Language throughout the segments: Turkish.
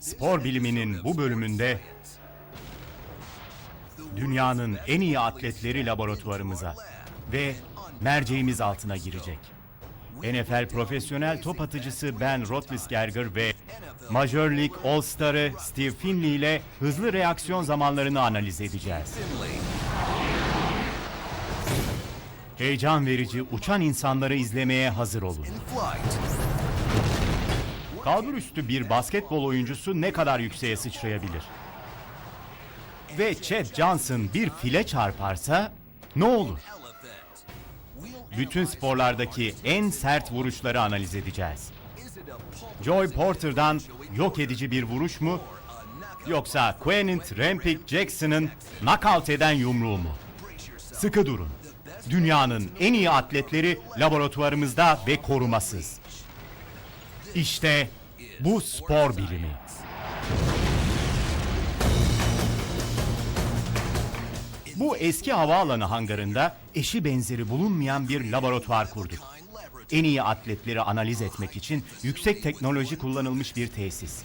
Spor biliminin bu bölümünde dünyanın en iyi atletleri laboratuvarımıza ve merceğimiz altına girecek. NFL profesyonel top atıcısı Ben Roethlisberger ve Major League All-Star'ı Steve Finley ile hızlı reaksiyon zamanlarını analiz edeceğiz. Heyecan verici uçan insanları izlemeye hazır olun. Kalbur üstü bir basketbol oyuncusu ne kadar yükseğe sıçrayabilir? Ve Chad Johnson bir file çarparsa ne olur? Bütün sporlardaki en sert vuruşları analiz edeceğiz. Joy Porter'dan yok edici bir vuruş mu? Yoksa Quentin Rampik Jackson'ın knockout eden yumruğu mu? Sıkı durun. Dünyanın en iyi atletleri laboratuvarımızda ve korumasız. İşte bu spor bilimi. Bu eski havaalanı hangarında eşi benzeri bulunmayan bir laboratuvar kurduk. En iyi atletleri analiz etmek için yüksek teknoloji kullanılmış bir tesis.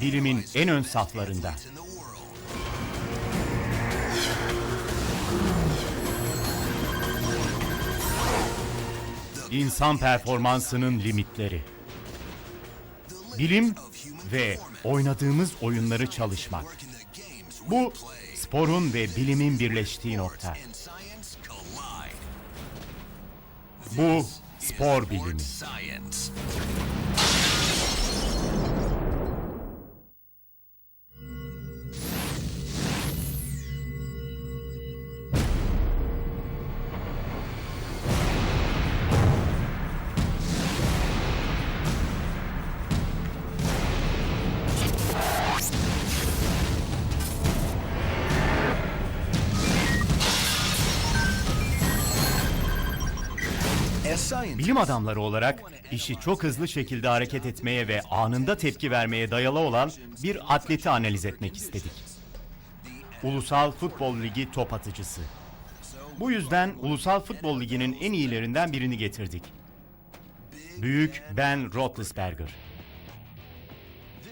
Bilimin en ön saflarında. İnsan performansının limitleri. Bilim ve oynadığımız oyunları çalışmak. Bu sporun ve bilimin birleştiği nokta. Bu spor bilimi. Bilim adamları olarak işi çok hızlı şekilde hareket etmeye ve anında tepki vermeye dayalı olan bir atleti analiz etmek istedik. Ulusal Futbol Ligi top atıcısı. Bu yüzden Ulusal Futbol Ligi'nin en iyilerinden birini getirdik. Büyük Ben Roethlisberger.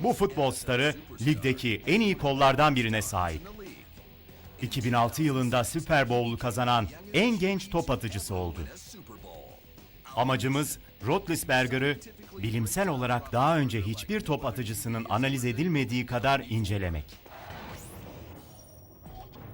Bu futbol starı ligdeki en iyi kollardan birine sahip. 2006 yılında Super Bowl'u kazanan en genç top atıcısı oldu. Amacımız Roethlisberger'ı bilimsel olarak daha önce hiçbir top atıcısının analiz edilmediği kadar incelemek.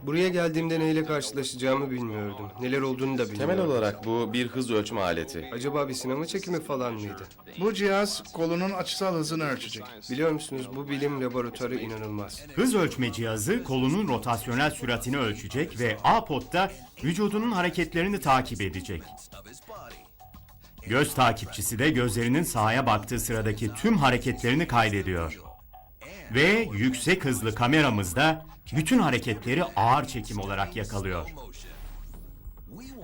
Buraya geldiğimde neyle karşılaşacağımı bilmiyordum. Neler olduğunu da bilmiyordum. Temel olarak bu bir hız ölçme aleti. Acaba bir sinema çekimi falan mıydı? Bu cihaz kolunun açısal hızını ölçecek. Biliyor musunuz bu bilim laboratuvarı inanılmaz. Hız ölçme cihazı kolunun rotasyonel süratini ölçecek ve A-podda vücudunun hareketlerini takip edecek. Göz takipçisi de gözlerinin sağa baktığı sıradaki tüm hareketlerini kaydediyor. Ve yüksek hızlı kameramızda bütün hareketleri ağır çekim olarak yakalıyor.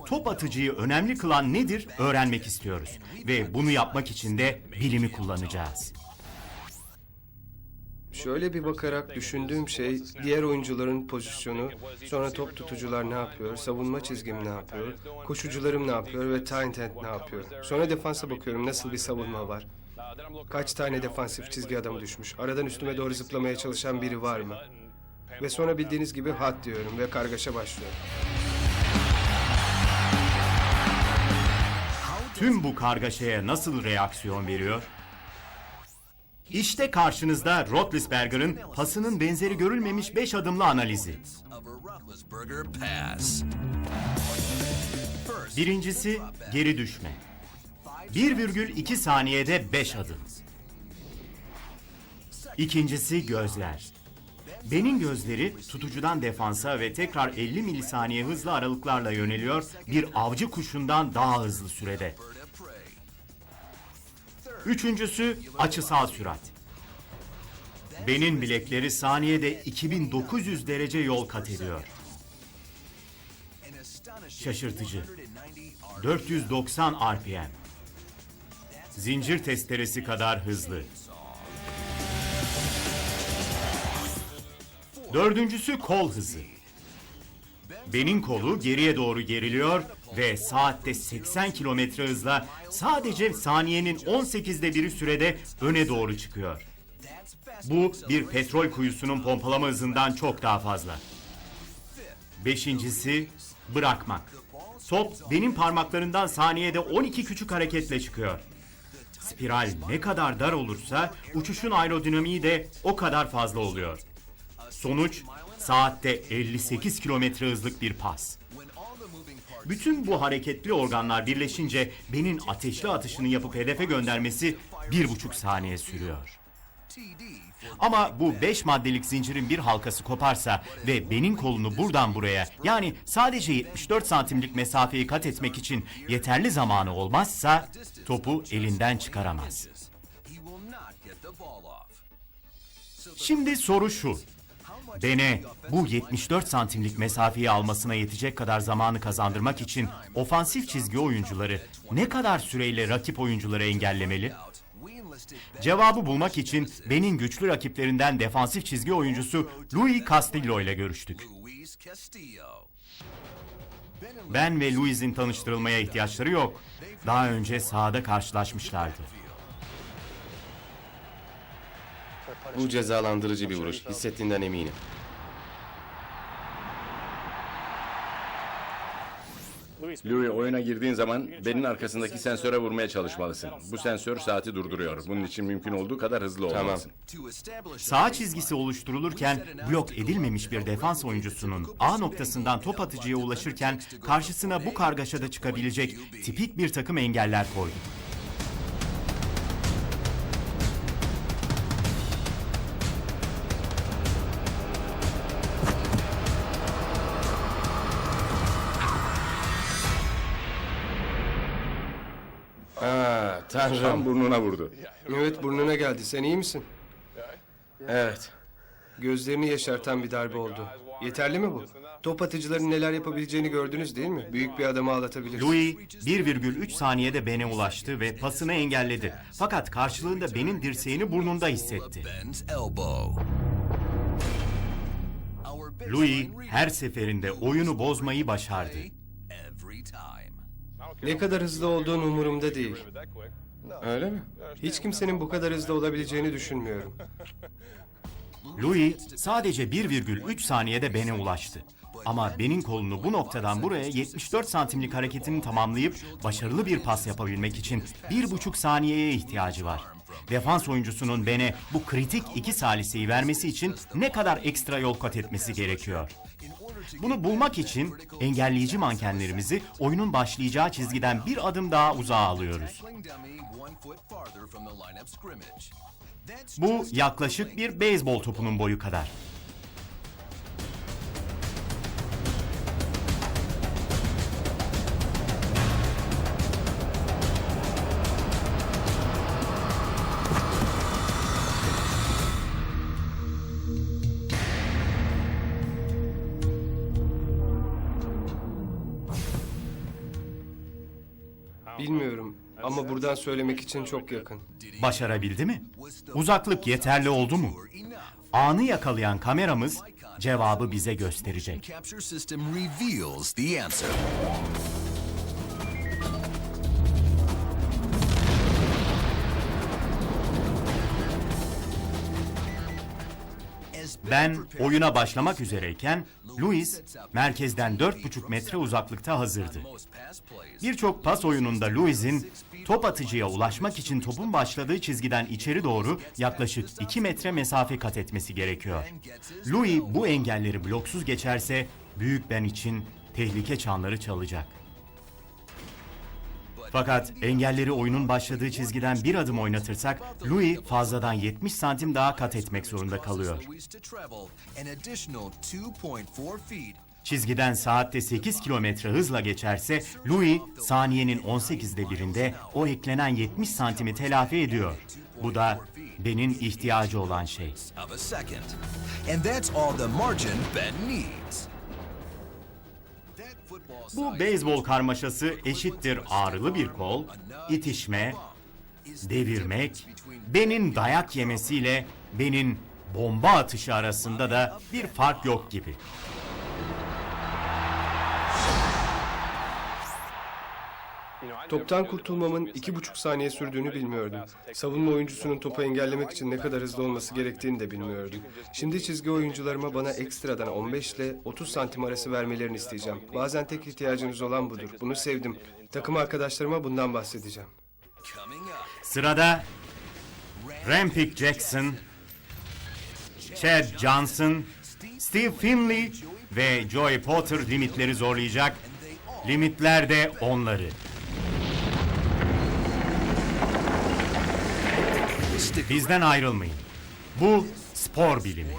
Top atıcıyı önemli kılan nedir öğrenmek istiyoruz. Ve bunu yapmak için de bilimi kullanacağız. Şöyle bir bakarak düşündüğüm şey diğer oyuncuların pozisyonu, sonra top tutucular ne yapıyor, savunma çizgim ne yapıyor, koşucularım ne yapıyor ve end ne yapıyor. Sonra defansa bakıyorum nasıl bir savunma var. Kaç tane defansif çizgi adamı düşmüş. Aradan üstüme doğru zıplamaya çalışan biri var mı? Ve sonra bildiğiniz gibi hat diyorum ve kargaşa başlıyor. Tüm bu kargaşaya nasıl reaksiyon veriyor? İşte karşınızda Roethlisberger'ın pasının benzeri görülmemiş 5 adımlı analizi. Birincisi geri düşme. 1,2 saniyede 5 adım. İkincisi gözler. Benin gözleri tutucudan defansa ve tekrar 50 milisaniye hızlı aralıklarla yöneliyor bir avcı kuşundan daha hızlı sürede. Üçüncüsü açısal sürat. Benin bilekleri saniyede 2900 derece yol kat ediyor. Şaşırtıcı. 490 RPM. Zincir testeresi kadar hızlı. Dördüncüsü kol hızı. Benin kolu geriye doğru geriliyor ve saatte 80 kilometre hızla sadece saniyenin 18'de biri sürede öne doğru çıkıyor. Bu bir petrol kuyusunun pompalama hızından çok daha fazla. Beşincisi bırakmak. Top benim parmaklarından saniyede 12 küçük hareketle çıkıyor. Spiral ne kadar dar olursa uçuşun aerodinamiği de o kadar fazla oluyor. Sonuç saatte 58 kilometre hızlık bir pas. Bütün bu hareketli organlar birleşince benim ateşli atışını yapıp hedefe göndermesi bir buçuk saniye sürüyor. Ama bu 5 maddelik zincirin bir halkası koparsa ve benim kolunu buradan buraya yani sadece 74 santimlik mesafeyi kat etmek için yeterli zamanı olmazsa topu elinden çıkaramaz. Şimdi soru şu. Bene bu 74 santimlik mesafeyi almasına yetecek kadar zamanı kazandırmak için ofansif çizgi oyuncuları ne kadar süreyle rakip oyuncuları engellemeli? Cevabı bulmak için Ben'in güçlü rakiplerinden defansif çizgi oyuncusu Louis Castillo ile görüştük. Luis. Ben ve Louis'in tanıştırılmaya ihtiyaçları yok. Daha önce sahada karşılaşmışlardı. Bu cezalandırıcı bir vuruş. Hissettiğinden eminim. Louis oyuna girdiğin zaman belin arkasındaki sensöre vurmaya çalışmalısın. Bu sensör saati durduruyor. Bunun için mümkün olduğu kadar hızlı olmalısın. Establish Sağ çizgisi oluşturulurken blok edilmemiş bir defans oyuncusunun A noktasından top atıcıya ulaşırken karşısına bu kargaşada çıkabilecek tipik bir takım engeller koydu. Tam tanrım. burnuna vurdu. Evet burnuna geldi. Sen iyi misin? Evet. Gözlerini yaşartan bir darbe oldu. Yeterli mi bu? Top atıcıların neler yapabileceğini gördünüz değil mi? Büyük bir adamı ağlatabilir. Louis 1,3 saniyede Ben'e ulaştı ve pasını engelledi. Fakat karşılığında Ben'in dirseğini burnunda hissetti. Louis her seferinde oyunu bozmayı başardı. Ne kadar hızlı olduğun umurumda değil. Öyle mi? Hiç kimsenin bu kadar hızlı olabileceğini düşünmüyorum. Louis sadece 1,3 saniyede Ben'e ulaştı. Ama Ben'in kolunu bu noktadan buraya 74 santimlik hareketini tamamlayıp başarılı bir pas yapabilmek için 1,5 saniyeye ihtiyacı var. Defans oyuncusunun Ben'e bu kritik iki saliseyi vermesi için ne kadar ekstra yol kat etmesi gerekiyor? Bunu bulmak için engelleyici mankenlerimizi oyunun başlayacağı çizgiden bir adım daha uzağa alıyoruz. Bu yaklaşık bir beyzbol topunun boyu kadar. Bilmiyorum ama buradan söylemek için çok yakın. Başarabildi mi? Uzaklık yeterli oldu mu? Anı yakalayan kameramız cevabı bize gösterecek. Ben oyuna başlamak üzereyken Louis merkezden 4,5 metre uzaklıkta hazırdı. Birçok pas oyununda Louis'in top atıcıya ulaşmak için topun başladığı çizgiden içeri doğru yaklaşık 2 metre mesafe kat etmesi gerekiyor. Louis bu engelleri bloksuz geçerse Büyük Ben için tehlike çanları çalacak. Fakat engelleri oyunun başladığı çizgiden bir adım oynatırsak Louis fazladan 70 santim daha kat etmek zorunda kalıyor. Louis to travel an additional 2.4 feet Çizgiden saatte 8 kilometre hızla geçerse Louis saniyenin 18'de birinde o eklenen 70 santimi telafi ediyor. Bu da Ben'in ihtiyacı olan şey. Bu beyzbol karmaşası eşittir ağrılı bir kol, itişme, devirmek, Ben'in dayak yemesiyle Ben'in bomba atışı arasında da bir fark yok gibi. Toptan kurtulmamın iki buçuk saniye sürdüğünü bilmiyordum. Savunma oyuncusunun topu engellemek için ne kadar hızlı olması gerektiğini de bilmiyordum. Şimdi çizgi oyuncularıma bana ekstradan 15 ile 30 santim arası vermelerini isteyeceğim. Bazen tek ihtiyacınız olan budur. Bunu sevdim. Takım arkadaşlarıma bundan bahsedeceğim. Sırada Rampik Jackson, Chad Johnson, Steve Finley ve Joey Potter limitleri zorlayacak. Limitler de onları. Bizden ayrılmayın. Bu spor bilimi.